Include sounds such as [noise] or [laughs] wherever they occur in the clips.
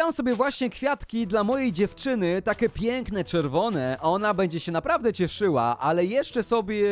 zbieram sobie właśnie kwiatki dla mojej dziewczyny, takie piękne, czerwone, ona będzie się naprawdę cieszyła, ale jeszcze sobie...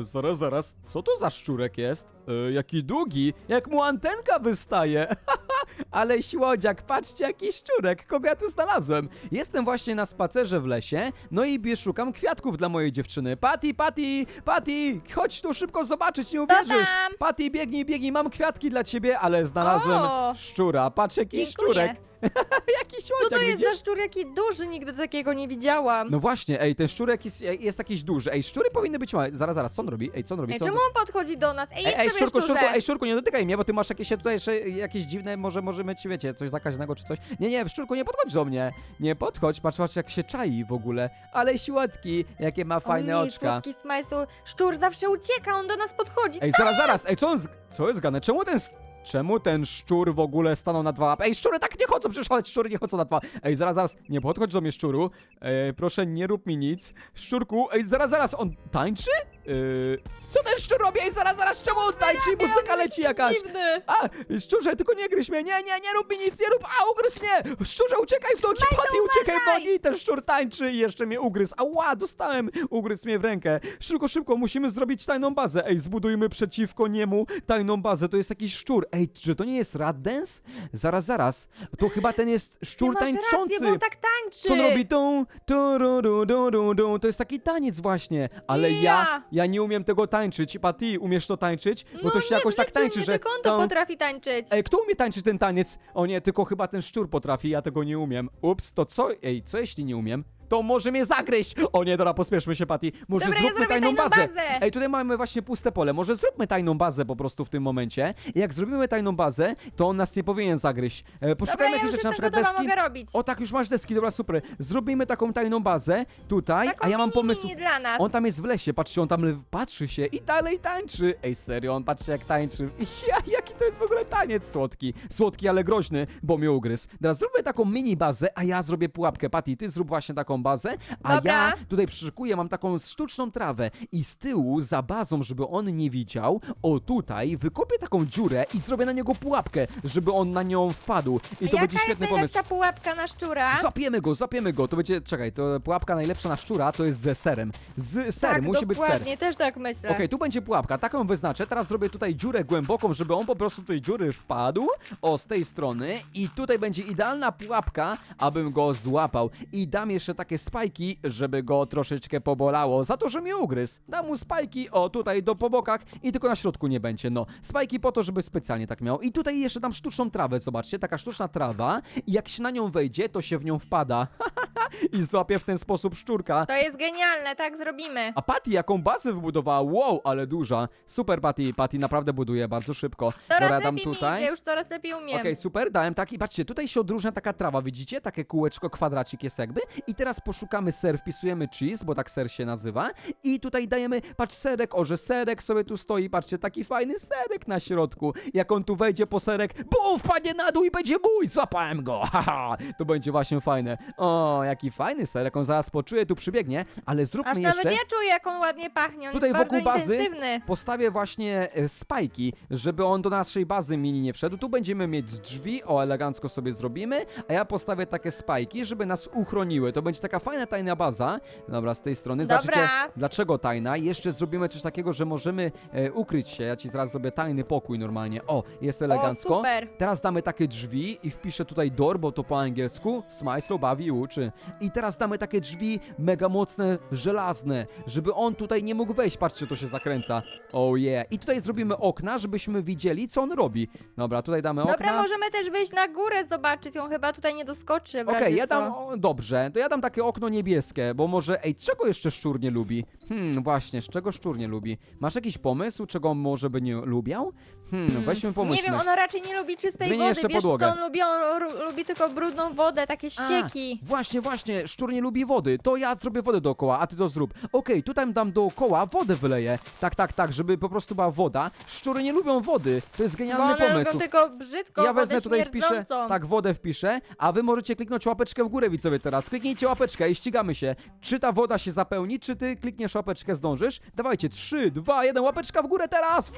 Zaraz, zaraz, co to za szczurek jest? E, jaki długi, jak mu antenka wystaje. [laughs] ale słodziak, patrzcie jaki szczurek, kogo ja tu znalazłem. Jestem właśnie na spacerze w lesie, no i szukam kwiatków dla mojej dziewczyny. Patty, Patty, Patty, chodź tu szybko zobaczyć, nie uwierzysz. Patty, biegnij, biegnij, mam kwiatki dla ciebie, ale znalazłem O! szczura. Patrz jaki Dziękuję. szczurek. [laughs] Jaki Co słodziak, to jest widzisz? za szczur jaki duży? Nigdy takiego nie widziałam. No właśnie, ej, ten szczurek jest, jest jakiś duży. Ej, szczury powinny być małe. Zaraz, zaraz, co on robi? Ej, co on robi? Ej, Co on czemu on podchodzi do nas? Ej, Ej, ej, szczurku, szczurku, ej, szczurku, nie dotykaj mnie, bo ty masz jakieś tutaj jeszcze jakieś dziwne, może, może mieć, wiecie, coś zakaźnego czy coś. Nie, nie, szczurku, nie podchodź do mnie. Nie podchodź, patrz, patrz jak się czai w ogóle. Ale słodki, jakie ma fajne o nie, oczka. słodki smajsu. Szczur zawsze ucieka, on do nas podchodzi. Ej, zaraz, zaraz, ej, co on, z- co jest gane? Czemu ten, s- czemu ten szczur w ogóle stanął na dwa łapy? Ej, szczury tak nie chodzą, przecież chodź, szczury nie chodzą na dwa. Ej, zaraz, zaraz, nie podchodź do mnie, szczuru. Ej, proszę, nie rób mi nic. Szczurku, ej, zaraz, zaraz, on tańczy? Ej, co ten szczur robi? Ej, zaraz, zaraz, czemu on tańczy? Muzyka leci jakaś. Dziwny. A, szczurze, tylko nie gryź mnie, nie, nie, nie rób mi nic, nie rób, a ugryź mnie! Szczurze, uciekaj w nogi, Patty, uciekaj w nogi, ten szczur tańczy i jeszcze mnie ugryzł, ała, dostałem, ugryzł mnie w rękę. Szybko, szybko, musimy zrobić tajną bazę, ej, zbudujmy przeciwko niemu tajną bazę, to jest jakiś szczur, ej, czy to nie jest Rat Dance? Zaraz, zaraz, to chyba ten jest Ty szczur masz tańczący. Rację, bo on tak tańczy. Co on robi? Tą, tu, ru, ru, ru, ru, ru. To jest taki taniec właśnie, ale ja, Ja. ja nie umiem tego tańczyć. Patty, umiesz to tańczyć? Bo no to nie, się jakoś w tak życiu tańczy, nie, że... tylko on to tą- potrafi tańczyć. Ej, kto umie tańczyć ten taniec? O nie, tylko chyba ten szczur potrafi, ja tego nie umiem. Ups, to co? Ej, co jeśli nie umiem? To może mnie zagryźć! O nie, dobra, pospieszmy się, Patty. Może Dobra, ja zróbmy zrobię tajną bazę. Ej, tutaj mamy właśnie puste pole. Może zróbmy tajną bazę po prostu w tym momencie. Jak zrobimy tajną bazę, to on nas nie powinien zagryźć. E, Dobra, poszukajmy ja już jakichś rzeczy, na jestem przykład gotowa, deski. mogę robić. O tak, już masz deski, dobra, super. Zrobimy taką tajną bazę tutaj, Taką a ja mam mini, pomysł. mini dla nas. On tam jest w lesie, patrzcie, on tam le- patrzy się i dalej tańczy. Ej, serio, on patrzy jak tańczy. [laughs] Ja, jaki to jest w ogóle taniec słodki. Słodki, ale groźny, bo mnie ugryzł. Teraz zróbmy taką mini bazę, a ja zrobię pułapkę. Patty, ty zrób właśnie taką bazę, a Dobra. ja tutaj przyszykuję, mam taką sztuczną trawę i z tyłu, za bazą, żeby on nie widział, o tutaj, wykopię taką dziurę i zrobię na niego pułapkę, żeby on na nią wpadł. I to Jaka będzie jest świetny pomysł. najlepsza pułapka na szczura? Zapiemy go, zapiemy go. To będzie, czekaj, to pułapka najlepsza na szczura to jest ze serem. Z ser, tak, musi być ser. dokładnie, też tak myślę. Okej, tu będzie pułapka, taką wyznaczę. Teraz zrobię tutaj dziurę głęboką, żeby on po prostu tej dziury wpadł. O, z tej strony. I tutaj będzie idealna pułapka, abym go złapał. I dam jeszcze takie spajki, żeby go troszeczkę pobolało. Za to, że mnie ugryzł. Dam mu spajki, o, tutaj do po bokach i tylko na środku nie będzie. No, spajki po to, żeby specjalnie tak miał. I tutaj jeszcze dam sztuczną trawę, zobaczcie, taka sztuczna trawa. I jak się na nią wejdzie, to się w nią wpada. [laughs] I złapie w ten sposób szczurka. To jest genialne, tak zrobimy. A Patty jaką bazę wybudowała? Wow, ale duża. Super Patty, Patty naprawdę buduje bardzo szybko. Coraz Dobra, lepiej dam mi tutaj. idzie, już coraz lepiej umiem. Okej, super, dałem taki, patrzcie, tutaj się odróżnia taka trawa, widzicie? Takie kółeczko, kwadracik jest jakby. I teraz poszukamy ser, wpisujemy cheese, bo tak ser się nazywa. I tutaj dajemy, patrz, serek, o, że serek sobie tu stoi, patrzcie, taki fajny serek na środku. Jak on tu wejdzie po serek, bum, wpadnie na dół i będzie mój, złapałem go, [laughs] haha, to będzie właśnie fajne. O, jaki fajny serek, on zaraz poczuje, tu przybiegnie, ale zróbmy Aż jeszcze... nawet ja czuję, jak on ładnie pachnie. On Tutaj jest wokół bardzo bazy intensywny. postawię właśnie e, spajki, żeby on do naszej bazy mini nie wszedł. Tu będziemy mieć drzwi, o elegancko sobie zrobimy, a ja postawię takie spajki, żeby nas uchroniły. To będzie taka fajna tajna baza. Dobra, z tej strony. Dobra. Zobaczycie, dlaczego tajna. Jeszcze zrobimy coś takiego, że możemy e, ukryć się. Ja ci zaraz zrobię tajny pokój normalnie. O, jest elegancko. O, super. Teraz damy takie drzwi i wpiszę tutaj door, bo to po angielsku. Smajslow bawi i uczy. I teraz damy takie drzwi mega mocne, żelazne, żeby on tutaj nie mógł wejść. Patrzcie, to się zakręca. Oh yeah. I tutaj zrobimy okna, żebyśmy widzieli, co on robi. Dobra, tutaj damy okna. Dobra, możemy też wyjść na górę zobaczyć, on chyba tutaj nie doskoczy w Okej, razie ja co. dam. O, dobrze, to ja dam takie okno niebieskie, bo może. Ej, czego jeszcze szczur nie lubi? Hmm, właśnie, z czego szczur nie lubi? Masz jakiś pomysł, czego może by nie lubiał? Hmm, weźmy pomysł. Nie wiem, on raczej nie lubi czystej Zmienię wody, jeszcze wiesz podłogę. co on lubi? On ru- lubi tylko brudną wodę, takie ścieki. Właśnie, właśnie, szczur nie lubi wody. To ja zrobię wodę dookoła, a ty to zrób. Okej, tutaj dam dookoła, wodę wyleję. Tak, tak, tak, żeby po prostu była woda. Szczury nie lubią wody. To jest Bo genialny one pomysł. lubią tylko brzydko, Ja wodę wezmę tutaj wpiszę, śmierdzącą. tak, wodę wpiszę, a wy możecie kliknąć łapeczkę w górę, widzowie, teraz. Kliknijcie łapeczkę i ścigamy się. Czy ta woda się zapełni, czy ty klikniesz łapeczkę, zdążysz? Dawajcie, 3, 2, 1, łapeczka w górę teraz!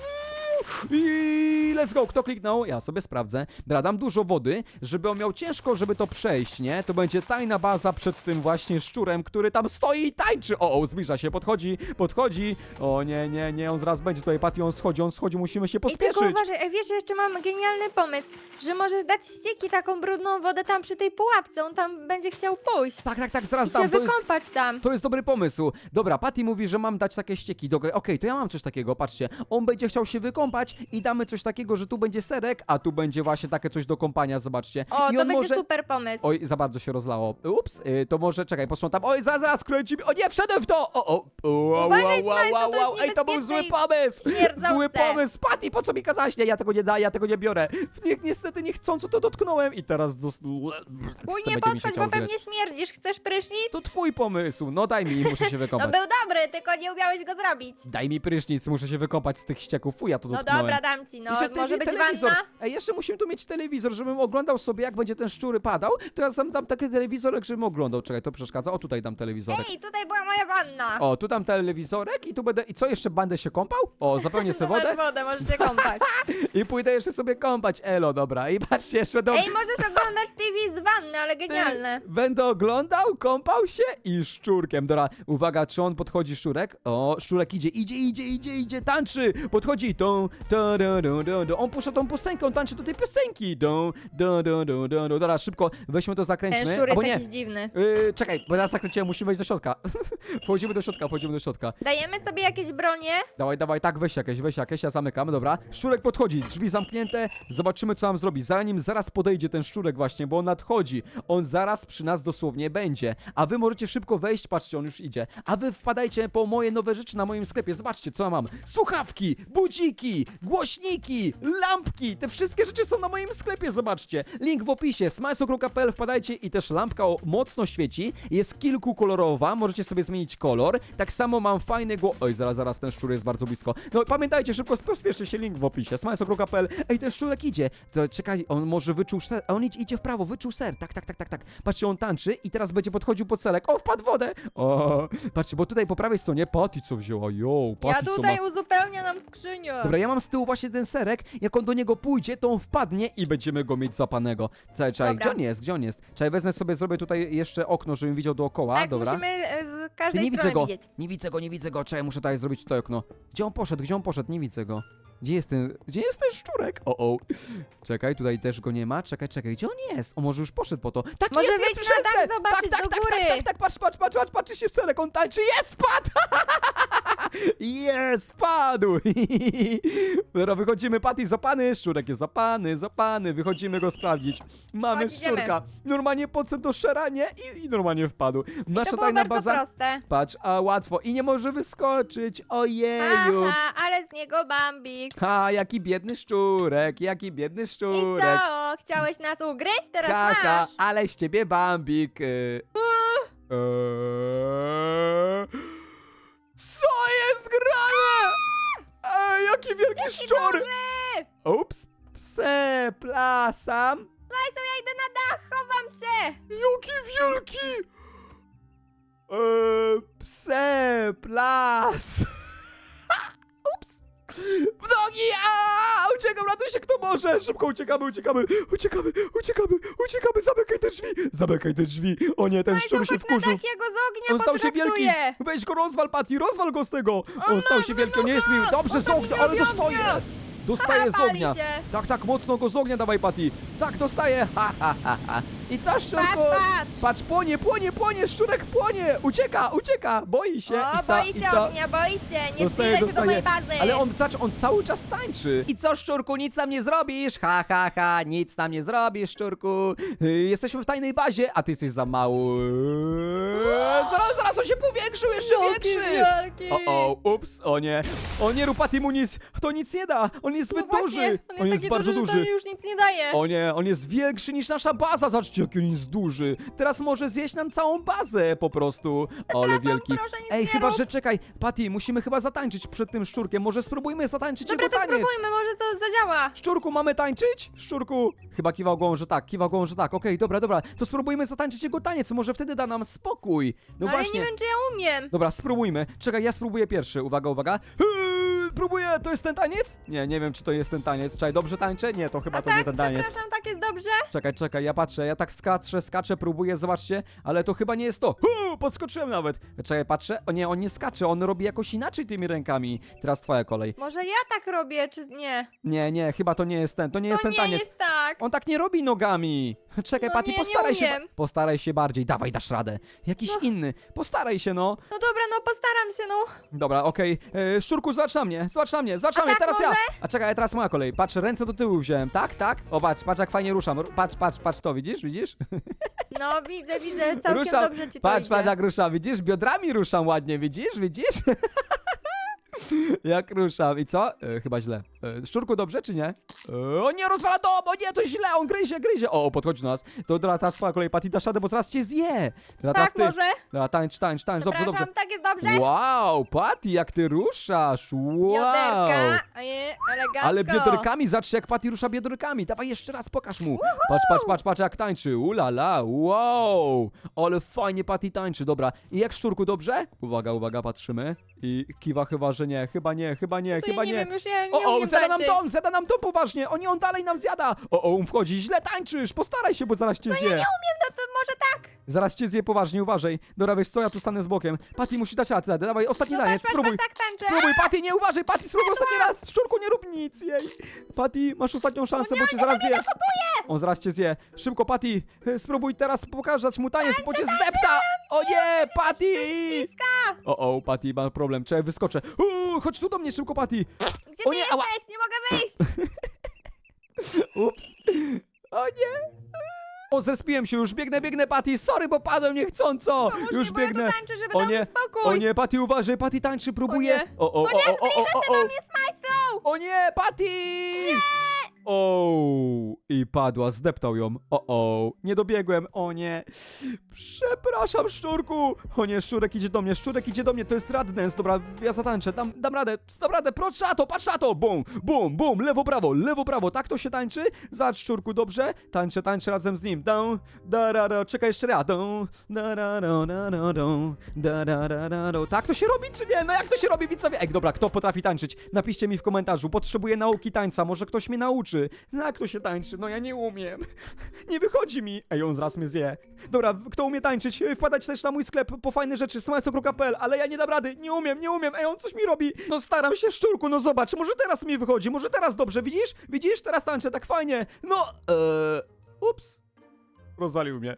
I let's go. Kto kliknął? Ja sobie sprawdzę. Dobra, dam dużo wody, żeby on miał ciężko, żeby to przejść, nie? To będzie tajna baza przed tym właśnie szczurem, który tam stoi i tańczy. O, o, zbliża się, podchodzi, podchodzi. O nie, nie, nie, on zaraz będzie tutaj, Patty, on schodzi, on schodzi, musimy się I tylko pospieszyć. uważaj, wiesz, jeszcze mam genialny pomysł, że możesz dać ścieki taką brudną wodę tam przy tej pułapce, on tam będzie chciał pójść. Tak, tak, tak, I zaraz się dam. To jest, wykąpać tam. To jest dobry pomysł. Dobra, Patty mówi, że mam dać takie ścieki. Dobra, Okej, to ja mam coś takiego, patrzcie. On będzie chciał się wykąpać i damy coś takiego, że tu będzie serek, a tu będzie właśnie takie coś do kąpania, zobaczcie. O, I to on będzie może... super pomysł. Oj, za bardzo się rozlało. Ups, y, to może, czekaj, posprzątam. Oj, zaraz, zaraz, kręci mi. O nie, wszedłem w to! O, o, wow, Uważaj, wow, Smajsu, wow, to jest wow. Ej, to był zły niebezpieczne i pomysł! śmierdzące. Zły pomysł! Patty, po co mi kazałaś? Nie, ja tego nie daję, ja tego nie biorę. Nie, niestety niechcąco to dotknąłem i teraz dos... Uj, nie będzie mi się podchodź, chciało bo pewnie śmierdzisz. Chcesz prysznic? To twój pomysł. No daj mi, muszę się [laughs] No wykąpać. był dobry, tylko nie umiałeś go zrobić. Daj mi prysznic, muszę się wykąpać z tych ścieków. Fuj, ja to No dotknąłem. dobra, dam ci, no. Jeszcze Może być telewizor. wanna? Ej, jeszcze musimy tu mieć telewizor, żebym oglądał sobie, jak będzie ten szczury padał. To ja sam dam taki telewizorek, żebym oglądał. Czekaj, to przeszkadza. O, tutaj dam telewizorek. Ej, tutaj była moja wanna. O, tu dam telewizorek i tu będę... I co, jeszcze będę się kąpał? O, zapełnię [laughs] sobie masz wodę wodę, możesz się kąpać. [laughs] i pójdę jeszcze sobie kąpać. Elo, dobra. I patrzcie, jeszcze do... Ej, możesz oglądać TV z wanny, ale genialne. Będę oglądał, kąpał się i szczurkiem. Dobra, uwaga, czy on podchodzi szczurek? O, szczurek idzie, idzie, idzie, idzie, idzie, tańczy. Podchodzi, tą, On puszcza tą piosenkę, on tańczy do tej da. Dobra, szybko, weźmy to, zakręćmy. Ten szczur Albo jest nie. jakiś dziwny. Yy, czekaj, bo ja zakręciłem, musimy wejść do środka. [laughs] wchodzimy do środka, wchodzimy do środka. Dajemy sobie jakieś bronie. Dawaj, dawaj, tak, weź jakieś, weź jakieś, ja zamykam, dobra. Szczurek podchodzi, drzwi zamknięte, zobaczymy co nam zrobi. Zanim zaraz podejdzie ten szczurek właśnie, bo on nadchodzi. On zaraz przy nas dosłownie będzie. A wy możecie szybko wejść, patrzcie, on już idzie. A wy wpadajcie po moje nowe rzeczy na moim sklepie, zobaczcie co ja mam. Słuchawki, budziki, głośniki, lampki, te wszystkie rzeczy są na moim sklepie, zobaczcie. Link w opisie, smajso.pl, wpadajcie i też lampka o, mocno świeci, jest kilkukolorowa, możecie sobie zmienić kolor. Tak samo mam fajny gło... Oj, zaraz, zaraz, ten szczur jest bardzo blisko. No pamiętajcie, szybko pospieszcie się, link w opisie, smajso.pl. Ej, ten szczurek idzie. To czekaj, on może wyczuł ser, on idzie, idzie w prawo, wyczuł ser. Tak, tak, tak, tak, tak. Patrzcie, on tańczy i teraz będzie podchodził pod selek. O, wpadł w wodę! O, patrzcie, bo tutaj po prawej stronie Patty co wzięła, yo, Ja Patty co ma... tutaj uzupełniam nam skrzynię. Dobra, ja mam z tyłu właśnie ten serek. Jak on do niego pójdzie, to on wpadnie i będziemy go mieć zapanego. Czekaj, czekaj, Dobra. gdzie on jest? Gdzie on jest? Czekaj, wezmę sobie, zrobię tutaj jeszcze okno, żebym widział dookoła. tak, Dobra. musimy e, z Ty każdej nie widzę strony go. widzieć. Nie widzę go, nie widzę go. Czekaj, muszę tutaj zrobić tutaj okno. Gdzie on poszedł? Gdzie on poszedł? Nie widzę go. Gdzie jest ten, gdzie jest ten szczurek? O, o. Czekaj, tutaj też go nie ma. Czekaj, czekaj, gdzie on jest? O, może już poszedł po to. Tak, Może jest, jest wyjść w na dach rzece! zobaczyć tak, tak, do tak, góry. tak, tak, tak, patrz, patrz, patrz, patrz, patrzy się w serek, on tańczy, jest, spadł! [laughs] Jest, spadł! [laughs] Dobra, wychodzimy, Patty, zapany, szczurek jest zapany, zapany, wychodzimy go sprawdzić. Mamy Chodź, idziemy. szczurka. Normalnie podszedł do szeranie i, i normalnie wpadł. Nasza to było tajna bardzo baza... proste. Patrz, a łatwo. I nie może wyskoczyć. Ojeju. Aha, ale z niego Ha, jaki biedny szczurek, jaki biedny I szczurek. co? Chciałeś nas ugryźć? Teraz Kaka, masz. ale z ciebie bambik. y. Eee, Co jest grane? Ej, jaki wielki Jaki szczur. duży! Ups, pse, plasam. Lajzo, ja idę na dach, chowam się! Jaki wielki! Eee, pse, plas. W nogi! A! Uciekam, ratuj się kto może! Szybko uciekamy, uciekamy, uciekamy, uciekamy, uciekamy, zamykaj te drzwi! Zamykaj te drzwi! O nie, ten szczur się wkurzył. dach, ja go z ognia On stał się wielki! potraktuję. Weź go rozwal, Patty, rozwal go z tego! On stał się wielki, on nie jest miły. Dobrze, z ognia, ale dostaje! Dostaje z Pali ognia! się. Tak, tak, mocno go z ognia dawaj, Patty! Tak, dostaje! Ha, ha, ha, ha! I co, szczurku? Patrz, patrz! Płonie, płonie, płonie, szczurek płonie! Ucieka, ucieka, boi się! O, I co, boi i się co? ognia, boi się, nie zbliżaj się do mojej bazy. Ale on, zacz, on cały czas tańczy. I co, szczurku, nic nam nie zrobisz? Ha, ha, ha, nic nam nie zrobisz, szczurku. Y, Jesteśmy w tajnej bazie, a ty jesteś za mały. Zaraz, zaraz, on się powiększył, jeszcze Jaki większy. wielki. O, o, ups, o nie. O nie, Rupati mu nic, to nic nie da. On jest No zbyt właśnie, duży. On jest, taki bardzo duży, duży. że to już nic nie daje. O nie, on jest większy niż nasza baza. Zobaczcie, jaki on jest duży. Teraz może zjeść nam całą bazę po prostu. Ale wielki. proszę, nic Ej, nie chyba, rób. że czekaj, Patty, musimy chyba zatańczyć przed tym szczurkiem. Może spróbujmy zatańczyć Dobra, jego to taniec. spróbujmy, może to zadziała. Szczurku, mamy tańczyć? Szczurku. Chyba kiwał głową, że tak, kiwał głową, że tak. Okej, dobra, dobra. To spróbujmy zatańczyć jego taniec. Może wtedy da nam spokój. No ale właśnie. nie wiem, czy ja umiem. Dobra, spróbujmy. Czekaj, ja spróbuję pierwszy. Uwaga, uwaga. Eee, próbuję, to jest ten taniec? Nie, nie wiem, czy to jest ten taniec. Czekaj, dobrze tańczę? Nie, to chyba A to nie tak, ten taniec. przepraszam, tak jest dobrze? Czekaj, czekaj, ja patrzę, ja tak skaczę, skaczę, próbuję, zobaczcie, ale to chyba nie jest to. Hu, podskoczyłem nawet. Czekaj, patrzę, o nie, on nie skacze, on robi jakoś inaczej tymi rękami. Teraz twoja kolej. Może ja tak robię, czy nie? Nie, nie, chyba to nie jest ten, to nie jest to ten nie taniec. jest tak. On tak nie robi nogami. [laughs] Czekaj, No Patty, nie, nie postaraj się. umiem. Postaraj się bardziej, dawaj, dasz radę. Jakiś No. inny. Postaraj się, no. No dobra, no postaram się, no. Dobra, okej. E, Szczurku, zobacz na mnie, zobacz na mnie, zobacz A na mnie, tak teraz ja. może? A czekaj, teraz moja kolej. Patrz, ręce do tyłu wziąłem, tak, tak? O, patrz, patrz jak fajnie ruszam. Ru- Patrz, patrz, patrz to, widzisz, widzisz? [laughs] No widzę, widzę, całkiem ruszam, dobrze ci to patrz, idzie. patrz jak ruszam, widzisz? Biodrami ruszam ładnie, widzisz, widzisz? [laughs] jak ruszam i co? E, chyba źle. E, szczurku, dobrze czy nie? E, o nie, rozwala dom, o nie, to źle, on gryzie, gryzie. O, podchodzi do nas. To teraz twoja kolej, Patty, dasz radę, bo zaraz cię zje. Teraz Tak, ty. może? Dobra, tańcz, tańcz, tańcz, dobrze, dobrze. Przepraszam, tak jest dobrze? Wow, Patty, jak ty ruszasz, wow. Bioderka, e, elegancko. Ale bioderkami, zobaczcie jak Patty rusza bioderkami. Dawaj jeszcze raz, pokaż mu. Patrz, patrz, patrz, patrz jak tańczy. Ulala, wow. Ale fajnie Patty tańczy, dobra. I jak szczurku, dobrze? Uwaga, uwaga, patrzymy. I kiwa chyba, że nie, chyba nie, chyba nie, To chyba ja nie, nie. wiem, już ja nie O, o, umiem zjada nam dom, zjada nam dom poważnie. O nie, on dalej nam zjada. O, o, on wchodzi, źle tańczysz, postaraj się, bo zaraz cię zje. Nie umiem, no to może tak. Zaraz cię zje poważnie, uważaj. Dobra, wiesz co, ja tu stanę z bokiem. Patty musi dać radę, dawaj, ostatni No patrz, patrz, spróbuj. patrz, tak tańczę. Spróbuj, Patty, nie uważaj, Patty, spróbuj ostatni raz! Szczurku, nie rób nic, jej! Patty, masz ostatnią szansę, bo cię zaraz zje. On zaraz cię zje. Szybko, Patty, e, spróbuj teraz pokazać mu taniec, bo cię zdepta! O nie, Patty! O, o, Patty, ma problem, czekaj, wyskoczę. Uuu, chodź tu do mnie szybko, Patty! Gdzie O ty nie, ała. jesteś? Nie mogę wyjść. [laughs] Ups. O nie! O, zespiłem się, już biegnę, biegnę, Patty, sorry, bo padłem niechcąco! Pomóż Już mi, bo ja tu biegnę. tańczę, żeby O dał mi nie, spokój. o nie, Patty, uważaj, Patty tańczy, próbuje. nie. O, o, o, O nie, o, o, o, zbliża się o, do o. mnie Smajslow. O nie, Patty! O, i padła, zdeptał ją. O, o, nie dobiegłem, o nie. Przepraszam, szczurku. O nie, szczurek idzie do mnie, szczurek idzie do mnie, to jest radness. Dobra, ja zatańczę, dam, dam radę, dam radę, patrz na to, patrz na to. Bum, bum, bum, lewo, prawo, lewo, prawo, tak to się tańczy? Zacz, szczurku, dobrze? Tańczę, tańczę razem z nim. Dum, da, ra, ra, czekaj jeszcze raz. Dum, da, ra, ra, ra, ra, da, ra. Tak to się robi, czy nie? No jak to się robi, widzowie? Ej, dobra, kto potrafi tańczyć? Napiszcie mi w komentarzu, potrzebuję nauki tańca, może ktoś mnie nauczy. No jak to się tańczy? No ja nie umiem. Nie wychodzi mi. Ej, on zaraz mnie zje. Dobra, kto umie tańczyć? Wpadać też na mój sklep po fajne rzeczy, smajso.pl, ale ja nie dam rady, nie umiem, nie umiem. Ej, on coś mi robi. No staram się, szczurku, no zobacz, może teraz mi wychodzi, może teraz dobrze, widzisz? Widzisz? Teraz tańczę tak fajnie. No, eee, ups. Rozwalił mnie.